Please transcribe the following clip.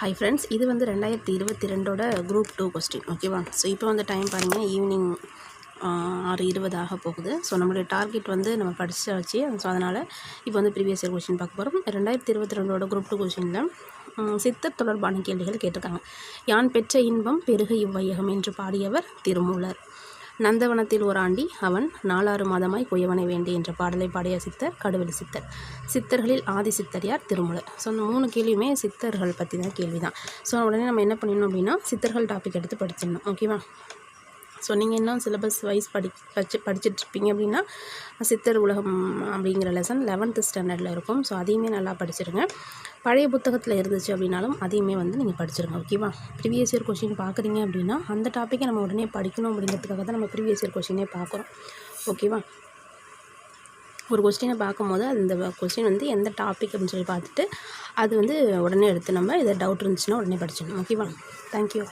Hi friends இது வந்து ரெண்டாயிரத்தி இருபத்தி ரெண்டோட குரூப் டூ கொஸ்டின் ஓகேவா ஸோ இப்போ வந்து டைம் பாருங்கள் ஈவினிங் ஆறு இருபது ஆக போகுது. ஸோ நம்மளுடைய டார்கெட் வந்து நம்ம படிச்சாச்சு. ஸோ அதனால் இப்போ வந்து ப்ரீவியஸ் இயர் கொஸ்டின் பார்க்க போகிறோம் ரெண்டாயிரத்தி இருபத்தி ரெண்டோட குரூப் டூ கொஸ்டினில் சித்தர் தொடர்பான கேள்விகள் கேட்டிருக்காங்க. யான் பெற்ற இன்பம் பெருக இவ்வையகம் என்று பாடியவர் திருமூலர். நந்தவனத்தில் ஒரு ஆண்டி அவன் நாலாறு மாதமாய் குயவனை வேண்டி என்ற பாடலை பாடிய சித்தர் கடுவெளி சித்தர். சித்தர்களில் ஆதி சித்தர் யார்? திருமூலர். ஸோ அந்த மூணு கேள்வியுமே சித்தர்கள் பற்றி தான் கேள்வி தான் ஸோ உடனே நம்ம என்ன பண்ணிடணும் அப்படின்னா சித்தர்கள் டாபிக் எடுத்து படிச்சிடணும். ஓகேவா ஸோ நீங்கள் இன்னும் சிலபஸ் வைஸ் படி படிச்சு படிச்சுட்ருப்பீங்க அப்படின்னா சித்தர் உலகம் அப்படிங்கிற லெசன் லெவன்த்து ஸ்டாண்டர்டில் இருக்கும். ஸோ அதையுமே நல்லா படிச்சிருங்க. பழைய புத்தகத்தில் இருந்துச்சு அப்படின்னாலும் அதையுமே வந்து நீங்கள் படிச்சிருங்க ஓகேவா ப்ரீவியஸ் இயர் கொஷின் பார்க்குறீங்க அப்படின்னா அந்த டாப்பிக்கை நம்ம உடனே படிக்கணும் அப்படிங்கிறதுக்காக தான் நம்ம ப்ரீவியஸ் இயர் கொஷினே பார்க்குறோம் ஓகேவா ஒரு கொஸ்டினை பார்க்கும்போது அந்த கொஸ்டின் வந்து எந்த டாபிக் அப்படின்னு சொல்லி பார்த்துட்டு அது வந்து உடனே எடுத்து நம்ம இதை டவுட் இருந்துச்சுன்னா உடனே படிச்சிடணும் ஓகேவா தேங்க்யூ